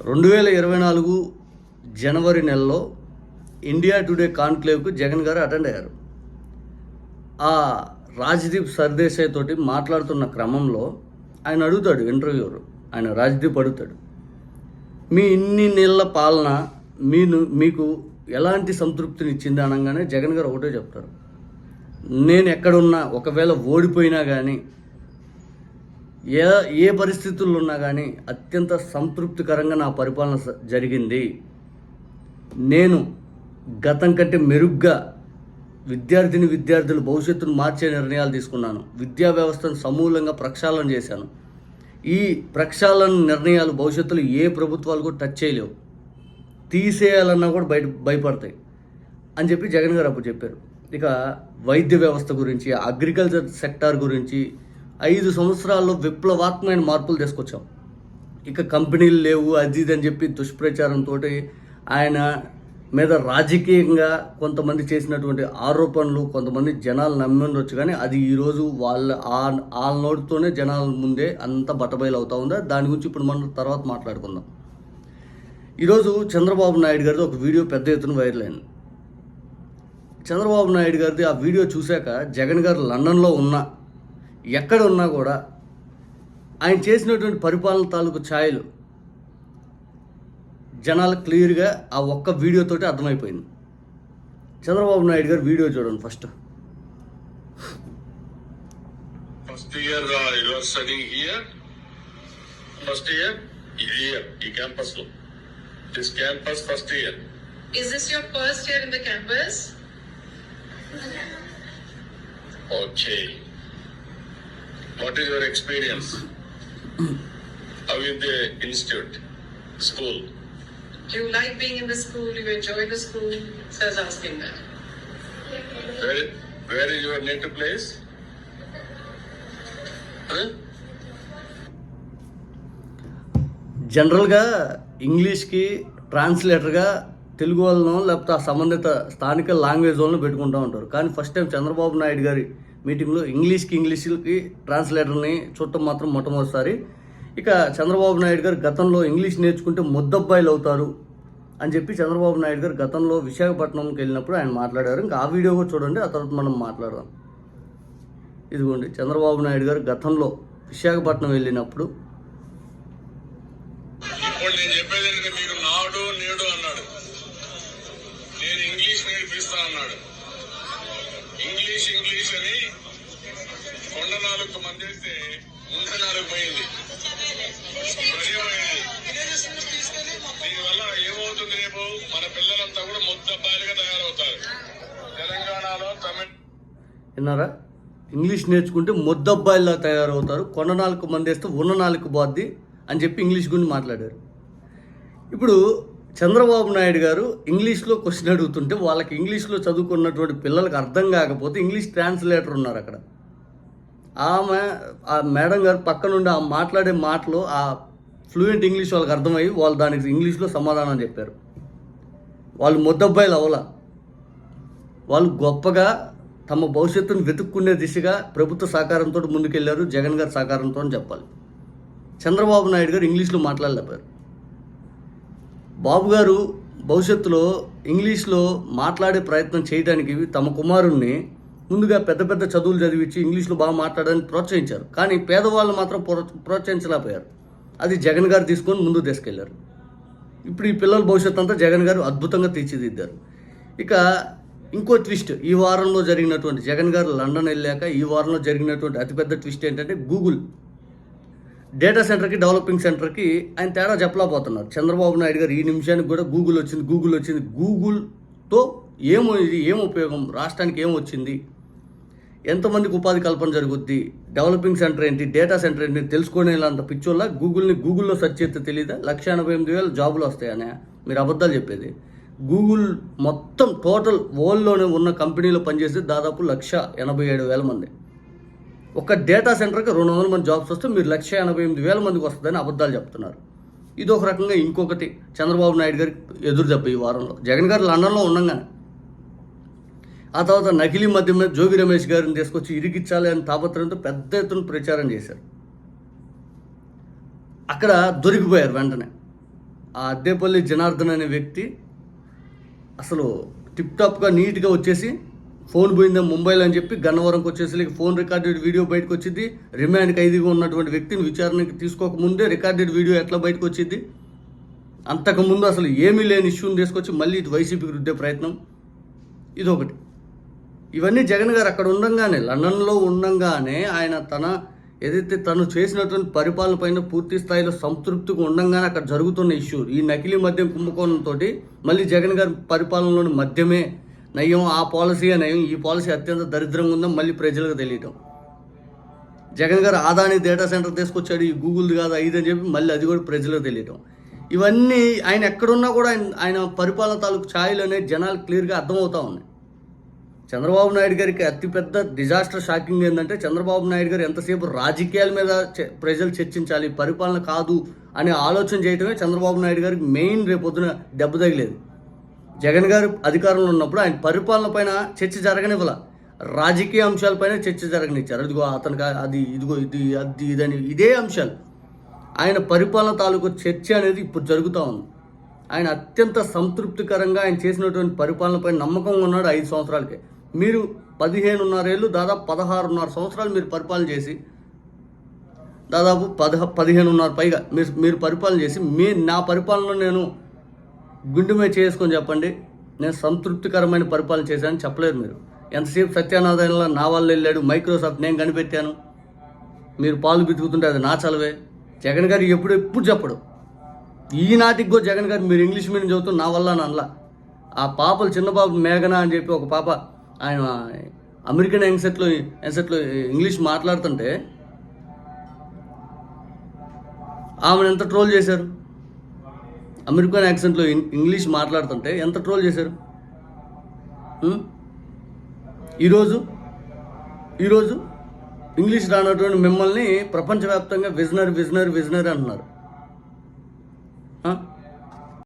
రెండు వేల ఇరవై నాలుగు జనవరి నెలలో ఇండియా టుడే కాన్క్లేవ్కు జగన్ గారు అటెండ్ అయ్యారు. ఆ రాజ్దీప్ సర్దేశాయ్ తోటి మాట్లాడుతున్న క్రమంలో ఆయన అడుగుతాడు ఇంటర్వ్యూరు ఆయన రాజ్దీప్ అడుగుతాడు మీ ఇన్ని నెలల పాలన మీను మీకు ఎలాంటి సంతృప్తిని ఇచ్చింది? అనగానే జగన్ గారు ఒకటే చెప్తారు నేను ఎక్కడున్నా ఒకవేళ ఓడిపోయినా కానీ ఏ ఏ పరిస్థితుల్లో ఉన్నా కానీ అత్యంత సంతృప్తికరంగా నా పరిపాలన జరిగింది. నేను గతం కంటే మెరుగ్గా విద్యార్థిని విద్యార్థుల భవిష్యత్తును మార్చే నిర్ణయాలు తీసుకున్నాను. విద్యా వ్యవస్థను సమూలంగా ప్రక్షాళన చేశాను. ఈ ప్రక్షాళన నిర్ణయాలు భవిష్యత్తులో ఏ ప్రభుత్వాలు కూడా టచ్ చేయలేవు. తీసేయాలన్నా కూడా బయట భయపడతాయి అని చెప్పి జగన్ గారు అప్పుడు చెప్పారు. ఇక వైద్య వ్యవస్థ గురించి అగ్రికల్చర్ సెక్టార్ గురించి ఐదు సంవత్సరాల్లో విప్లవాత్మకమైన మార్పులు తీసుకొచ్చాం. ఇక కంపెనీలు లేవు అది ఇది అని చెప్పి దుష్ప్రచారంతో ఆయన మీద రాజకీయంగా కొంతమంది చేసినటువంటి ఆరోపణలు కొంతమంది జనాలు నమ్మిండొచ్చు కానీ అది ఈరోజు వాళ్ళ ఆ నోటితోనే జనాల ముందే అంత బట్టబయలు అవుతా ఉందా? దాని గురించి ఇప్పుడు మనం తర్వాత మాట్లాడుకుందాం. ఈరోజు చంద్రబాబు నాయుడు గారిది ఒక వీడియో పెద్ద ఎత్తున వైరల్ అయింది. చంద్రబాబు నాయుడు గారిది ఆ వీడియో చూశాక జగన్ గారు లండన్లో ఉన్నా ఎక్కడ ఉన్నా కూడా ఆయన చేసినటువంటి పరిపాలన తాలూకు ఛాయలు జనాలు క్లియర్గా ఆ ఒక్క వీడియోతోటి అర్థమైపోయింది. చంద్రబాబు నాయుడు గారు వీడియో చూడండి first. First year studying here first year here ఈ క్యాంపస్లో. Campus first year year in the What is your experience? How is the institute, school? Do you like being in the school? Do you enjoy the school? Sir's asking that. Where, where is your native place? Huh? జనరల్గా ఇంగ్లీష్కి ట్రాన్స్లేటర్గా తెలుగు వాళ్ళను లేకపోతే ఆ సంబంధిత స్థానిక language వాళ్ళని పెట్టుకుంటూ ఉంటారు కానీ ఫస్ట్ టైం చంద్రబాబు నాయుడు గారి మీటింగ్లో ఇంగ్లీష్కి ఇంగ్లీష్కి ట్రాన్స్లేటర్ని చూడటం మాత్రం మొట్టమొదటిసారి. ఇక చంద్రబాబు నాయుడు గారు గతంలో ఇంగ్లీష్ నేర్చుకుంటే ముద్దబ్బాయిలు అవుతారు అని చెప్పి చంద్రబాబు నాయుడు గారు గతంలో విశాఖపట్నంకి వెళ్ళినప్పుడు ఆయన మాట్లాడారు. ఇంకా ఆ వీడియో కూడా చూడండి ఆ తర్వాత మనం మాట్లాడదాం. ఇదిగోండి చంద్రబాబు నాయుడు గారు గతంలో విశాఖపట్నం వెళ్ళినప్పుడు నేను చెప్పేది మీకు నాడు నేడు అన్నాడు. నేను ఇంగ్లీష్ నేర్పిస్తా అన్నాడు. ఇంగ్లీష్ ఇంగ్లీష్ అని కొండ నాలుగు మంది వేస్తే ముంత నాలుగు పోయింది దీనివల్ల ఏమవుతుంది రేపు? మన పిల్లలంతా కూడా ముద్దబ్బాయిలుగా తయారవుతారు. తెలంగాణలో తమిళ విన్నారా? ఇంగ్లీష్ నేర్చుకుంటే ముద్దబ్బాయిలా తయారవుతారు. కొండ నాలుగు మంది వేస్తే ఉన్న నాలుగు బాద్ది అని చెప్పి ఇంగ్లీష్ గురించి మాట్లాడారు. ఇప్పుడు చంద్రబాబు నాయుడు గారు ఇంగ్లీష్లో క్వశ్చన్ అడుగుతుంటే వాళ్ళకి ఇంగ్లీష్లో చదువుకున్నటువంటి పిల్లలకు అర్థం కాకపోతే ఇంగ్లీష్ ట్రాన్స్లేటర్ ఉన్నారు అక్కడ. ఆమె ఆ మేడం గారు పక్క నుండి ఆ మాట్లాడే మాటలు ఆ ఫ్లూయెంట్ ఇంగ్లీష్ వాళ్ళకి అర్థమయ్యి వాళ్ళు దానికి ఇంగ్లీష్లో సమాధానం చెప్పారు. వాళ్ళు ముద్దబ్బాయిలు అవల. వాళ్ళు గొప్పగా తమ భవిష్యత్తును వెతుక్కునే దిశగా ప్రభుత్వ సహకారంతో ముందుకెళ్ళారు జగన్ గారి సహకారంతో అని చెప్పాలి. చంద్రబాబు నాయుడు గారు ఇంగ్లీష్లో మాట్లాడలేపారు బాబు గారు భవిష్యత్తులో ఇంగ్లీష్లో మాట్లాడే ప్రయత్నం చేయడానికి తమ కుమారుణ్ణి ముందుగా పెద్ద పెద్ద చదువులు చదివించి ఇంగ్లీష్లో బాగా మాట్లాడడానికి ప్రోత్సహించారు. కానీ పేదవాళ్ళు మాత్రం ప్రో ప్రోత్సహించలేకపోయారు. అది జగన్ గారు తీసుకొని ముందు తీసుకెళ్ళారు. ఇప్పుడు ఈ పిల్లల భవిష్యత్తు అంతా జగన్ గారు అద్భుతంగా తీర్చిదిద్దారు. ఇక ఇంకో ట్విస్ట్ ఈ వారంలో జరిగినటువంటి జగన్ గారు లండన్ వెళ్ళాక ఈ వారంలో జరిగినటువంటి అతిపెద్ద ట్విస్ట్ ఏంటంటే గూగుల్. డేటా సెంటర్కి డెవలపింగ్ సెంటర్కి ఆయన తేడా చెప్పలేకపోతున్నారు. చంద్రబాబు నాయుడు గారు ఈ నిమిషానికి కూడా గూగుల్ వచ్చింది గూగుల్ వచ్చింది. గూగుల్తో ఏమో ఇది ఏం ఉపయోగం? రాష్ట్రానికి ఏం వచ్చింది? ఎంతమందికి ఉపాధి కల్పన జరుగుద్ది? డెవలపింగ్ సెంటర్ ఏంటి? డేటా సెంటర్ ఏంటి? తెలుసుకునేంత పిచ్చోళ్ళ గూగుల్ని గూగుల్లో సెర్చ్ చేస్తే తెలియదా లక్ష ఎనభై ఎనిమిది వేల జాబులు వస్తాయనే మీరు అబద్ధాలు చెప్పేది. గూగుల్ మొత్తం టోటల్ వరల్డ్లోనే ఉన్న కంపెనీలో పనిచేస్తే దాదాపు లక్ష ఎనభై ఏడు వేల మంది. ఒక డేటా సెంటర్కి రెండు వందల మంది జాబ్స్ వస్తే మీరు లక్ష ఎనభై ఎనిమిది వేల మందికి వస్తుందని అబద్ధాలు చెప్తున్నారు. ఇది ఒక రకంగా ఇంకొకటి చంద్రబాబు నాయుడు గారికి ఎదురు దెబ్బ ఈ వారంలో. జగన్ గారు లండన్లో ఉండగానే. ఆ తర్వాత నకిలీ మధ్యమే జోగి రమేష్ గారిని తీసుకొచ్చి ఇరిగిచ్చాలి అని తాపత్రయంతో పెద్ద ఎత్తున ప్రచారం చేశారు. అక్కడ దొరికిపోయారు వెంటనే. ఆ అద్దెపల్లి జనార్దన్ అనే వ్యక్తి అసలు టిప్ టాప్గా నీట్గా వచ్చేసి ఫోన్ పోయిందా ముంబైలో అని చెప్పి గన్నవరంకి వచ్చేసరికి ఫోన్ రికార్డెడ్ వీడియో బయటకు వచ్చింది. రిమాండ్ ఖైదీగా ఉన్నటువంటి వ్యక్తిని విచారణకి తీసుకోకముందే రికార్డెడ్ వీడియో ఎట్లా బయటకు వచ్చింది? అంతకుముందు అసలు ఏమీ లేని ఇష్యూని తీసుకొచ్చి మళ్ళీ ఇటు వైసీపీకి రుద్దే ప్రయత్నం. ఇదొకటి. ఇవన్నీ జగన్ గారు అక్కడ ఉండంగానే లండన్లో ఉండంగానే ఆయన తన ఏదైతే తను చేసినటువంటి పరిపాలన పైన పూర్తి స్థాయిలో సంతృప్తిగా ఉండంగానే అక్కడ జరుగుతున్న ఇష్యూ ఈ నకిలీ మద్యం కుంభకోణంతో మళ్ళీ జగన్ గారి పరిపాలనలోని మద్యమే నయం ఆ పాలసీ నయం ఈ పాలసీ అత్యంత దరిద్రంగా ఉందని మళ్ళీ ప్రజలకు తెలియటం. జగన్ గారు ఆదాని డేటా సెంటర్ తీసుకొచ్చాడు ఈ గూగుల్ది కాదు ఐదు అని చెప్పి మళ్ళీ అది కూడా ప్రజలకు తెలియటం. ఇవన్నీ ఆయన ఎక్కడున్నా కూడా ఆయన ఆయన పరిపాలన తాలూకు ఛాయలు అనేది జనాలు క్లియర్గా అర్థమవుతా ఉన్నాయి. చంద్రబాబు నాయుడు గారికి అతిపెద్ద డిజాస్టర్ షాకింగ్ ఏంటంటే చంద్రబాబు నాయుడు గారు ఎంతసేపు రాజకీయాల మీద ప్రజలు చర్చించాలి పరిపాలన కాదు అనే ఆలోచన చేయటమే చంద్రబాబు నాయుడు గారికి మెయిన్ రేపొద్దున దెబ్బ తగిలేదు. జగన్ గారు అధికారంలో ఉన్నప్పుడు ఆయన పరిపాలన పైన చర్చ జరగనివ్వాల. రాజకీయ అంశాలపైన చర్చ జరగనిచ్చారు. అదిగో అతనికి అది ఇదిగో ఇది అది ఇదని ఇదే అంశాలు. ఆయన పరిపాలన తాలూకు చర్చ అనేది ఇప్పుడు జరుగుతూ ఉంది. ఆయన అత్యంత సంతృప్తికరంగా ఆయన చేసినటువంటి పరిపాలనపై నమ్మకం ఉన్నాడు ఐదు సంవత్సరాలకే. మీరు పదిహేనున్నరేళ్ళు దాదాపు పదహారున్నర సంవత్సరాలు మీరు పరిపాలన చేసి దాదాపు పదహ పదిహేనున్నర పైగా మీరు మీరు పరిపాలన చేసి మీ నా పరిపాలనలో నేను గుండె మీద చేసుకొని చెప్పండి. నేను సంతృప్తికరమైన పరిపాలన చేశాను చెప్పలేరు మీరు. ఎంతసేపు సత్యానారాయణలో నా వల్ల వెళ్ళాడు మైక్రోసాఫ్ట్ నేను కనిపెట్టాను. మీరు పాలు బితుకుతుంటే అది నా చలవే. జగన్ గారు ఎప్పుడు ఎప్పుడు చెప్పడు. ఈనాటికి కూడా జగన్ గారు మీరు ఇంగ్లీష్ మీడియం చదువుతూ నా వల్ల అని ఆ పాపలు చిన్న పాప మేఘన అని చెప్పి ఒక పాప ఆయన అమెరికన్ ఎంసెట్లో ఎంసెట్లో ఇంగ్లీష్ మాట్లాడుతుంటే ఆమెను ఎంత ట్రోల్ చేశారు? అమెరికన్ యాక్సెంట్లో ఇంగ్లీష్ మాట్లాడుతుంటే ఎంత ట్రోల్ చేశారు? ఈరోజు? ఈరోజు? ఇంగ్లీష్ రానటువంటి మిమ్మల్ని ప్రపంచవ్యాప్తంగా విజనరీ విజనరీ విజనరీ అంటున్నారు.